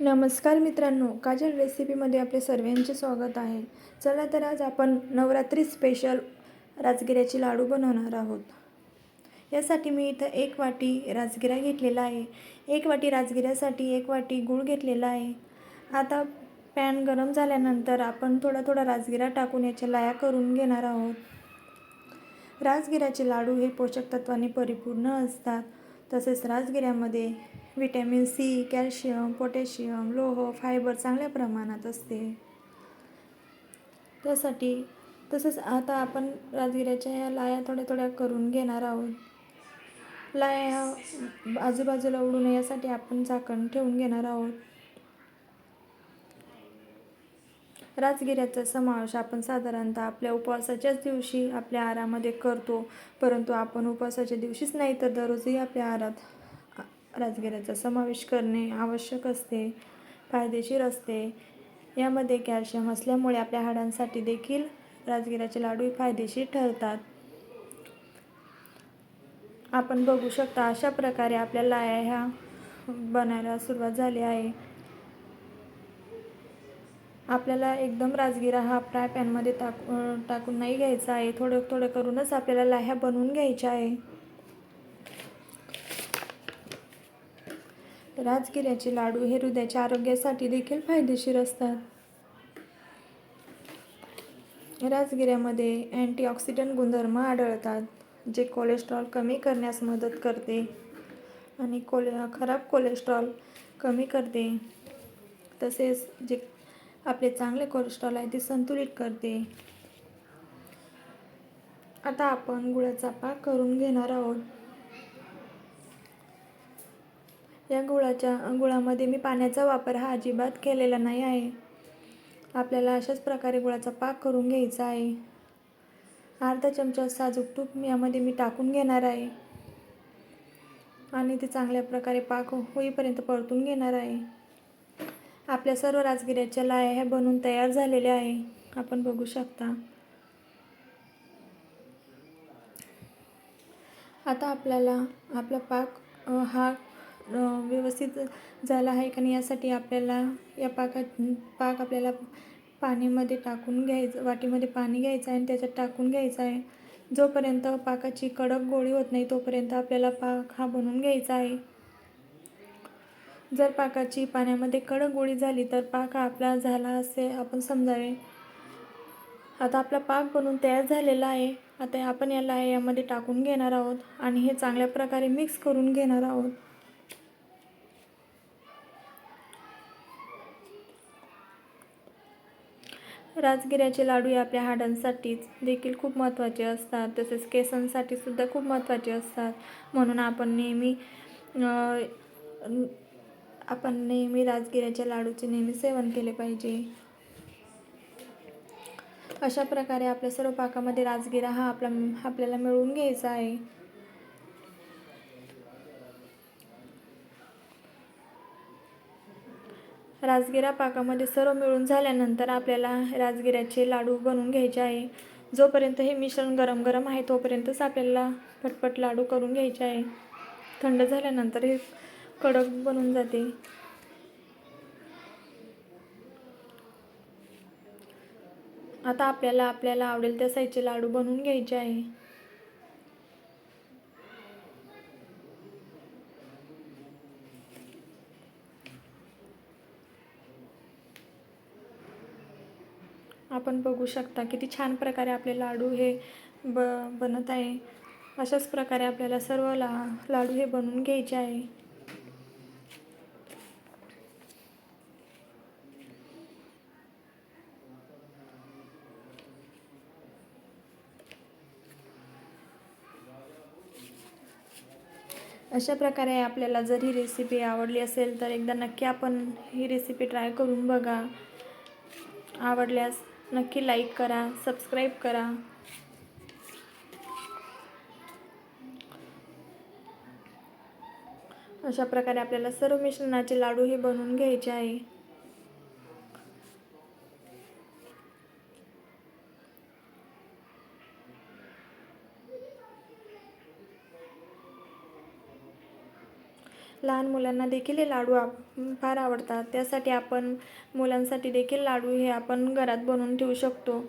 नमस्कार मित्रांनो काजल रेसिपीमध्ये आपले सर्वांचे स्वागत आहे. चला तर आज आपण नवरात्री स्पेशल राजगिऱ्याचे लाडू बनवणार आहोत. यासाठी मी इथं एक वाटी राजगिरा घेतलेला आहे. एक वाटी राजगिऱ्यासाठी एक वाटी गूळ घेतलेला आहे. आता पॅन गरम झाल्यानंतर आपण थोडा थोडा राजगिरा टाकून याच्या लाया करून घेणार आहोत. राजगिऱ्याचे लाडू हे पोषक तत्वाने परिपूर्ण असतात. तसेच राजगिऱ्यामध्ये विटॅमिन सी कॅल्शियम पोटॅशियम लोह फायबर चांगल्या प्रमाणात असते. त्यासाठी तसंच आता आपण राजगिऱ्याच्या ह्या लाया थोड्या थोड्या करून घेणार आहोत. लाया ह्या आजूबाजूला उडू नये यासाठी आपण झाकण ठेवून घेणार आहोत. राजगिऱ्याचा समावेश आपण साधारणतः आपल्या उपवासाच्याच दिवशी आपल्या आहारामध्ये करतो परंतु आपण उपवासाच्या दिवशीच नाही तर दररोजही आपल्या आहारात राजगिराचा समावेश करणे आवश्यक असते. फायदेशीर असते. यामध्ये कॅल्शियम असल्यामुळे आपल्या हाडांसाठी देखील राजगिराचे लाडू फायदेशीर ठरतात. आपण बघू शकता अशा प्रकारे आपल्या लाया ह्या बनायला सुरुवात झाली आहे. आपल्याला एकदम राजगिरा हा फ्राय पॅनमध्ये टाक टाकून नाही घ्यायचा आहे. थोडं थोडं करूनच आपल्याला लाह्या बनवून घ्यायच्या आहे. राजगिऱ्याचे लाडू हे हृदयाच्या आरोग्यासाठी देखील फायदेशीर असतात. राजगिऱ्यामध्ये अँटीऑक्सिडंट गुणधर्म आढळतात जे कोलेस्ट्रॉल कमी करण्यास मदत करते आणि कोले खराब कोलेस्ट्रॉल कमी करते. तसेच जे आपले चांगले कोलेस्ट्रॉल आहे ते संतुलित करते. आता आपण गुळाचा पाक करून घेणार आहोत. या गुळाच्या गुळामध्ये मी पाण्याचा वापर हा अजिबात केलेला नाही आहे. आपल्याला अशाच प्रकारे गुळाचा पाक करून घ्यायचा आहे. अर्धा चमचा साजूक तूप यामध्ये मी टाकून घेणार आहे. आणि ते चांगल्या प्रकारे पाक होईपर्यंत परतून घेणार आहे. आपल्या सर्व राजगिऱ्याच्या लाया ह्या बनवून तयार झालेल्या आहे. आपण बघू शकता. आता आपल्याला आपला पाक हा व्यवस्थित झाला आहे का नाही यासाठी आपल्याला या पाकात पाक आपल्याला पाणीमध्ये टाकून घ्यायचं वाटीमध्ये पाणी घ्यायचं आहे आणि त्याच्यात टाकून घ्यायचं आहे. जोपर्यंत पाकाची कडक गोळी होत नाही तोपर्यंत आपल्याला पाक हा बनवून घ्यायचा आहे. जर पाकाची पाण्यामध्ये कडक गोळी झाली तर पाक हा आपला झाला असे आपण समजावे. आता आपला पाक बनवून तयार झालेला आहे. आता आपण याला यामध्ये टाकून घेणार आहोत आणि हे चांगल्या प्रकारे मिक्स करून घेणार आहोत. राजगिऱ्याचे लाडू हे आपल्या हाडांसाठीच देखील खूप महत्त्वाचे असतात. तसेच केसांसाठी सुद्धा खूप महत्त्वाचे असतात. म्हणून आपण नेहमी आपण नेहमी राजगिऱ्याच्या लाडूचे नेहमी सेवन केले पाहिजे. अशा प्रकारे आपल्या सर्व पाकामध्ये राजगिरा हा आपला आपल्याला मिळवून घ्यायचा आहे. राजगिरा पाकामध्ये सर्व मिळून झाल्यानंतर आपल्याला राजगिऱ्याचे लाडू बनवून घ्यायचे आहे. जोपर्यंत हे मिश्रण गरम गरम आहे तोपर्यंतच आपल्याला पटपट लाडू करून घ्यायचे आहे. थंड झाल्यानंतर हे कडक बनून जाते. आता आपल्याला आपल्याला आवडेल त्या साईजचे लाडू बनवून घ्यायचे आहे. आपण बघू शकता किती छान प्रकारे आपले लाडू हे ब बनत आहे. अशाच प्रकारे आपल्याला सर्व ला लाडू हे बनवून घ्यायचे आहे. अशा प्रकारे आपल्याला जर ही रेसिपी आवडली असेल तर एकदा नक्की आपण ही रेसिपी ट्राय करून बघा. आवडल्यास नक्की लाईक करा सबस्क्राईब करा. अशा प्रकारे आपल्याला सर्व मिश्रणाचे लाडू हे बनवून घ्यायचे आहे. लहान मुलांना देखील हे लाडू आप फार आवडतात. त्यासाठी आपण मुलांसाठी देखील लाडू हे आपण घरात बनवून ठेवू शकतो.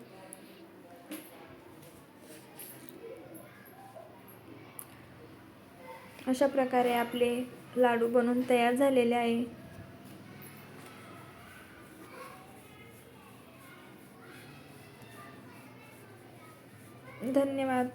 अशा प्रकारे आपले लाडू बनवून तयार झालेले आहे. धन्यवाद.